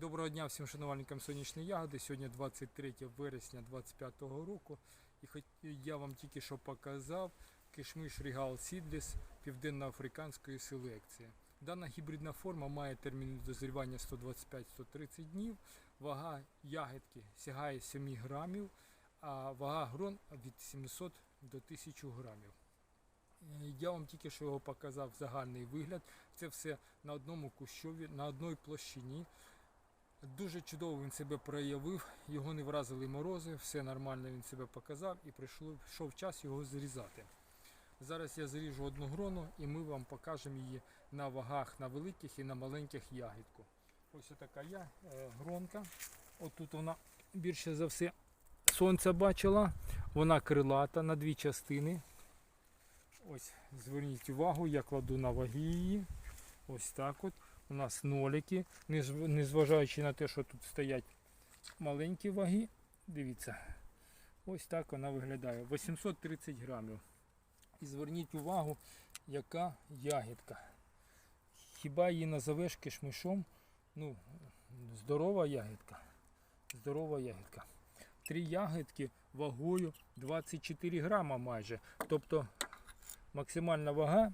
Доброго дня всім шанувальникам сонячної ягоди. Сьогодні 23 вересня 2025 року. І хоч я вам тільки що показав кишмиш Regal Seedless південноафриканської селекції. Дана гібридна форма має термін дозрівання 125-130 днів. Вага ягідки сягає 7 грамів, а вага грон від 700 до 1000 грамів. Я вам тільки що його показав загальний вигляд. Це все на одному кущові, на одній площині. Дуже чудово він себе проявив, його не вразили морози, все нормально він себе показав і прийшов час його зрізати. Зараз я зріжу одну грону і ми вам покажемо її на вагах на великих і на маленьких ягідку. Ось така я, е, гронка. Отут вона більше за все сонце бачила. Вона крилата на дві частини. Ось зверніть увагу, я кладу на ваги її. Ось так от. У нас нолики, незважаючи на те, що тут стоять маленькі ваги. Дивіться, ось так вона виглядає. 830 грамів. І зверніть увагу, яка ягідка. Хіба її назовеш кишмишом? Ну, здорова ягідка. Здорова ягідка. Три ягідки вагою 24 грама майже. Тобто максимальна вага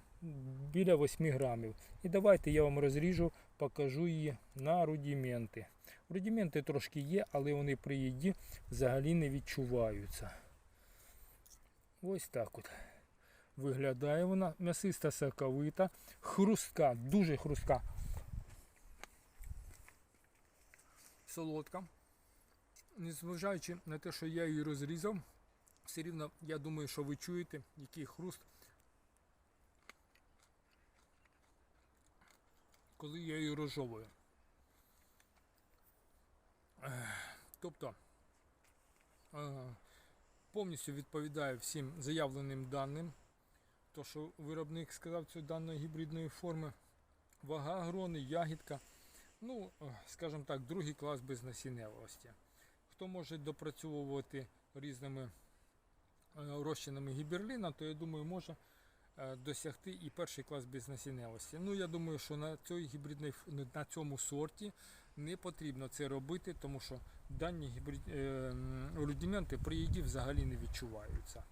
біля 8 грамів. І давайте я вам розріжу, покажу її на рудименти. Рудименти трошки є, але вони при їді взагалі не відчуваються. Ось так от. Виглядає вона м'ясиста соковита, хрустка, дуже хрустка. Солодка. Незважаючи на те, що я її розрізав, все рівно я думаю, що ви чуєте, який хруст коли я її розжовую. Тобто е, повністю відповідає всім заявленим даним. То, що виробник сказав цієї даної гібридної форми. Вага грони, ягідка. Ну, е, скажімо так, другий клас без насінневості. Хто може допрацьовувати різними е, розчинами гіберліна, то я думаю, може досягти і перший клас безнасінневості. Ну, я думаю, що на цій гібридній на цьому сорті не потрібно це робити, тому що дані гібрид, е, рудименти при їді взагалі не відчуваються.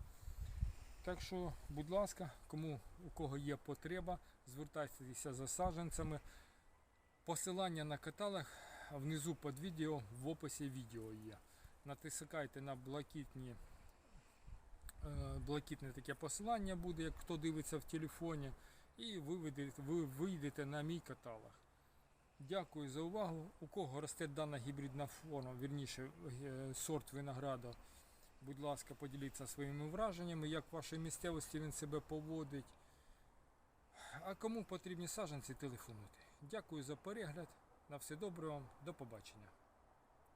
Так що, будь ласка, кому у кого є потреба, звертайтеся за саджанцями. Посилання на каталог внизу під відео в описі відео є. Натискайте на блакитні е, блакитне таке посилання буде, як хто дивиться в телефоні, і ви вийдете, на мій каталог. Дякую за увагу. У кого росте дана гібридна форма, вірніше е, сорт винограду, будь ласка, поділіться своїми враженнями, як в вашій місцевості він себе поводить. А кому потрібні саджанці, телефонуйте. Дякую за перегляд. На все добре вам, до побачення.